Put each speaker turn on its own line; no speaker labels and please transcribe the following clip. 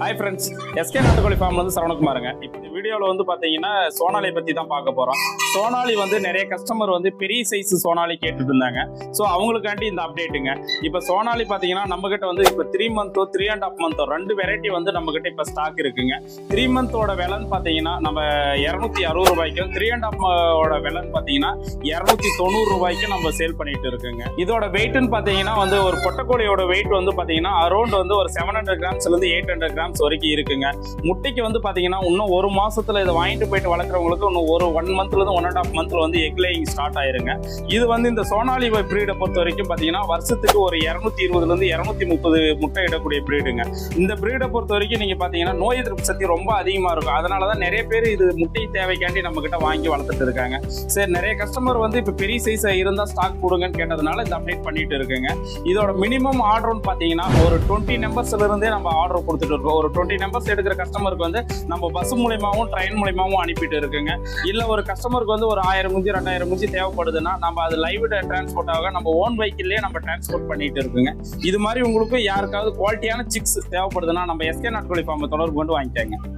Hi friends SK நாட்டுக்கோழி ஃபார்ம்ல இருந்து சரவணகுமாருங்க. இப்போ இந்த வீடியோவில் வந்து பார்த்தீங்கன்னா சோனாலி பற்றி தான் பார்க்க போகிறோம் சோனாலி வந்து நிறைய கஸ்டமர் வந்து பெரிய சைஸ் சோனாலி கேட்டுட்டு இருந்தாங்க ஸோ அவங்களுக்காண்டி இந்த அப்டேட்டுங்க இப்போ சோனாலி பார்த்தீங்கன்னா நம்மக்கிட்ட வந்து இப்போ three months three and half months ரெண்டு வெரைட்டி வந்து நம்மக்கிட்ட இப்போ ஸ்டாக் இருக்குங்க. த்ரீ மந்தோட விலைன்னு பார்த்தீங்கன்னா நம்ம இரநூத்தி அறுபது ரூபாய்க்கும் த்ரீ அண்ட் ஆஃப் ஓட விலைன்னு பார்த்தீங்கன்னா இரநூத்தி தொண்ணூறு ரூபாய்க்கும் நம்ம சேல் பண்ணிட்டு இருக்குங்க. இதோட வெயிட்னு பார்த்தீங்கன்னா வந்து ஒரு பொட்டக்கோழியோட வெயிட் வந்து பார்த்தீங்கன்னா அரௌண்ட் வந்து ஒரு செவன் ஹண்ட்ரட் கிராம்ஸ்லேருந்து எயிட் ஹண்ட்ரட் கிராம் கிராம்ஸ் வரைக்கும் இருக்குங்க. முட்டைக்கு வந்து பார்த்தீங்கன்னா இன்னும் ஒரு மாதத்தில் இதை வாங்கிட்டு போயிட்டு வளர்க்குறவங்களுக்கு இன்னும் ஒரு ஒன் மந்த்லேருந்து ஒன் அண்ட் ஆஃப் மந்த்தில் வந்து எக் லேயிங் ஸ்டார்ட் ஆயிருங்க. இது வந்து இந்த சோனாலி ப்ரீடை பொறுத்த வரைக்கும் பார்த்தீங்கன்னா வருஷத்துக்கு ஒரு இரநூத்தி இருபதுலேருந்து இரநூத்தி முப்பது முட்டை இடக்கூடிய ப்ரீடுங்க இந்த ப்ரீடை பொறுத்த வரைக்கும் நீங்கள் பார்த்தீங்கன்னா நோய் எதிர்ப்பு சக்தி ரொம்ப அதிகமாக இருக்கும். அதனால தான் நிறைய பேர் இது முட்டை தேவைக்காண்டி நம்மக்கிட்ட வாங்கி வளர்த்துட்டு இருக்காங்க. சரி நிறைய கஸ்டமர் வந்து இப்போ பெரிய சைஸாக இருந்தால் ஸ்டாக் கொடுங்கன்னு கேட்டதுனால இந்த அப்டேட் பண்ணிட்டு இருக்குங்க. இதோட மினிமம் ஆர்டர்னு பார்த்தீங்கன்னா ஒரு டுவெண்ட்டி நம்பர்ஸ்லிருந்தே நம்ம ஆர்டர் கொடுத்துட்டு இருக்கோம் ஒரு டுவெண்ட்டி மெம்பர்ஸ் எடுக்கிற கஸ்டமருக்கு வந்து நம்ம பஸ் மூலியமாகவும் ட்ரெயின் மூலியமாகவும் அனுப்பிட்டு இருக்குங்க. இல்லை ஒரு கஸ்டமருக்கு வந்து ஒரு ஆயிரம் குஞ்சு ரெண்டாயிரம் குஞ்சு தேவைப்படுதுன்னா நம்ம அது லைவ் டிரான்ஸ்போர்ட் ஆக நம்ம ஓன் வெஹிக்கிள்லேயே நம்ம டிரான்ஸ்போர்ட் பண்ணிட்டு இருக்குங்க. இது மாதிரி உங்களுக்கு யாருக்காவது குவாலிட்டியான சிக்ஸ் தேவைப்படுதுன்னா நம்ம எஸ்கே நாட்கொழி ஃபார்மை தொடர்பு கொண்டு வாங்கிக்காங்க.